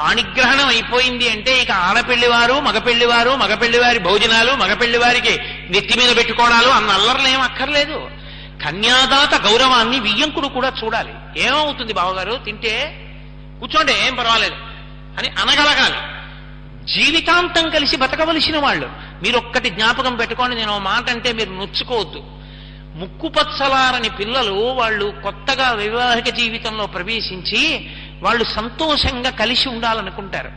పాణిగ్రహణం అయిపోయింది అంటే ఇక ఆడపెళ్ళివారు మగపెళ్ళివారు మగపెళ్ళివారి భోజనాలు మగపెళ్ళివారికి నెత్తి మీద పెట్టుకోవడాలు అన్న అల్లర్లేం అక్కర్లేదు. కన్యాదాత గౌరవాన్ని వియ్యంకుడు కూడా చూడాలి. ఏమవుతుంది బావగారు? తింటే కూర్చోండి ఏం పర్వాలేదు అని అనగలగాలి. జీవితాంతం కలిసి బతకవలసిన వాళ్ళు మీరు ఒక్కటి జ్ఞాపకం పెట్టుకోండి నేను ఓ మాట అంటే మీరు నొచ్చుకోవద్దు. ముక్కుపచ్చలారని పిల్లలు వాళ్ళు కొత్తగా వైవాహిక జీవితంలో ప్రవేశించి వాళ్ళు సంతోషంగా కలిసి ఉండాలనుకుంటారు.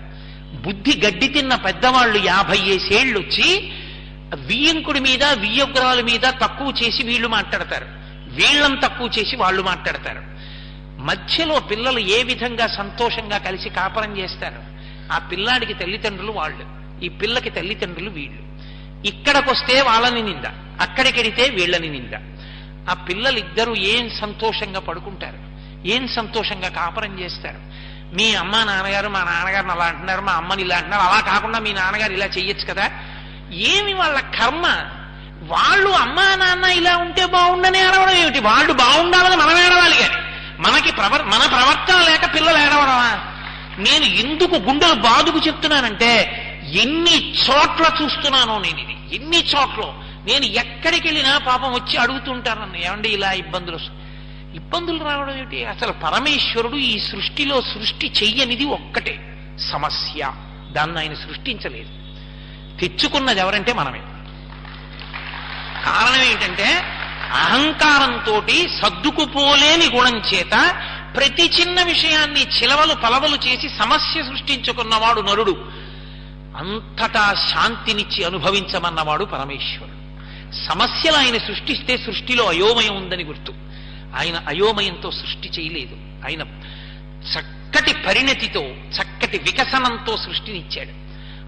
బుద్ధి గడ్డి తిన్న పెద్దవాళ్ళు యాభై ఏసేళ్ళు వచ్చి వియ్యంకుడి మీద వియ్యగ్రహాల మీద తక్కువ చేసి వీళ్ళు మాట్లాడతారు. వీళ్ళని తక్కువ చేసి వాళ్ళు మాట్లాడతారు. మధ్యలో పిల్లలు ఏ విధంగా సంతోషంగా కలిసి కాపరం చేస్తారు? ఆ పిల్లాడికి తల్లిదండ్రులు వాళ్ళు ఈ పిల్లకి తల్లిదండ్రులు వీళ్ళు. ఇక్కడికొస్తే వాళ్ళని నింద అక్కడికెడితే వీళ్ళని నింద. ఆ పిల్లలిద్దరూ ఏం సంతోషంగా పడుకుంటారు? ఏం సంతోషంగా కాపురం చేస్తారు? మీ అమ్మ నాన్నగారు మా నాన్నగారిని అలా అంటున్నారు మా అమ్మని ఇలా అంటున్నారు అలా కాకుండా మీ నాన్నగారు ఇలా చేయొచ్చు కదా? ఏమి వాళ్ళ కర్మ? వాళ్ళు అమ్మా నాన్న ఇలా ఉంటే బాగుండని ఏడవడం ఏమిటి? వాళ్ళు బాగుండాలని మనం ఏడవాలి కానీ. మనకి ప్రవర్ మన ప్రవర్తన లేక పిల్లలు ఏడవడమా? నేను ఎందుకు గుండెలు బాదుకు చెప్తున్నానంటే ఎన్ని చోట్ల చూస్తున్నానో నేను ఇది. ఎన్ని చోట్ల? నేను ఎక్కడికి వెళ్ళినా పాపం వచ్చి అడుగుతుంటాను నన్ను. ఏమండి ఇలా ఇబ్బందులు వస్తు-" ఇబ్బందులు రావడం ఏమిటి? అసలు పరమేశ్వరుడు ఈ సృష్టిలో సృష్టి చెయ్యనిది ఒక్కటే సమస్య. దాన్ని ఆయన సృష్టించలేదు. తెచ్చుకున్నది ఎవరంటే మనమే. కారణం ఏంటంటే అహంకారంతో సర్దుకుపోలేని గుణం చేత ప్రతి చిన్న విషయాన్ని చిలవలు పలవలు చేసి సమస్య సృష్టించుకున్నవాడు నరుడు. అంతటా శాంతినిచ్చి అనుభవించమన్నవాడు పరమేశ్వరుడు. సమస్యలు ఆయన సృష్టిస్తే సృష్టిలో అయోమయం ఉందని గుర్తు. ఆయన అయోమయంతో సృష్టి చేయలేదు. ఆయన చక్కటి పరిణతితో చక్కటి వికసనంతో సృష్టినిచ్చాడు.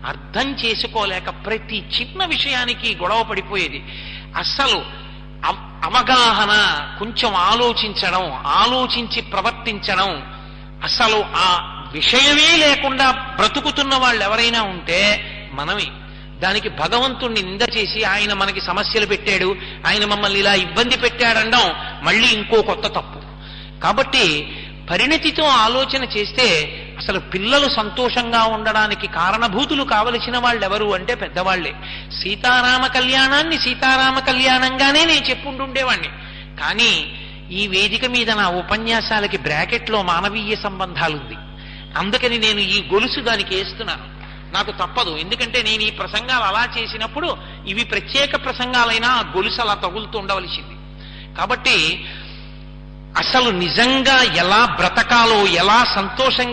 అర్థం చేసుకోలేక ప్రతి చిన్న విషయానికి గొడవ పడిపోయేది. అస్సలు అవ- అవగాహన కొంచెం ఆలోచించడం ఆలోచించి ప్రవర్తించడం అసలు ఆ విషయమే లేకుండా బ్రతుకుతున్న వాళ్ళు ఎవరైనా ఉంటే మనమే. దానికి భగవంతుణ్ణి నింద చేసి ఆయన మనకి సమస్యలు పెట్టాడు ఆయన మమ్మల్ని ఇలా ఇబ్బంది పెట్టాడనడం మళ్ళీ ఇంకో కొత్త తప్పు. కాబట్టి పరిణతితో ఆలోచన చేస్తే అసలు పిల్లలు సంతోషంగా ఉండడానికి కారణభూతులు కావలసిన వాళ్ళు ఎవరు అంటే పెద్దవాళ్ళే సీతారామ కళ్యాణాన్ని సీతారామ కళ్యాణంగానే నేను చెప్పుండుండేవాణ్ణి కానీ ఈ వేదిక మీద నా ఉపన్యాసాలకి బ్రాకెట్లో మానవీయ సంబంధాలుంది. అందుకని నేను ఈ గొలుసు దానికి వేస్తున్నాను. నాకు తప్పదు. ఎందుకంటే నేను ఈ ప్రసంగాలు అలా చేసినప్పుడు ఇవి ప్రత్యేక ప్రసంగాలైనా ఆ గొలుసు అలా తగులుతూ ఉండవలసింది. కాబట్టి అసలు నిజంగా ఎలా బ్రతకాలో ఎలా సంతోషంగా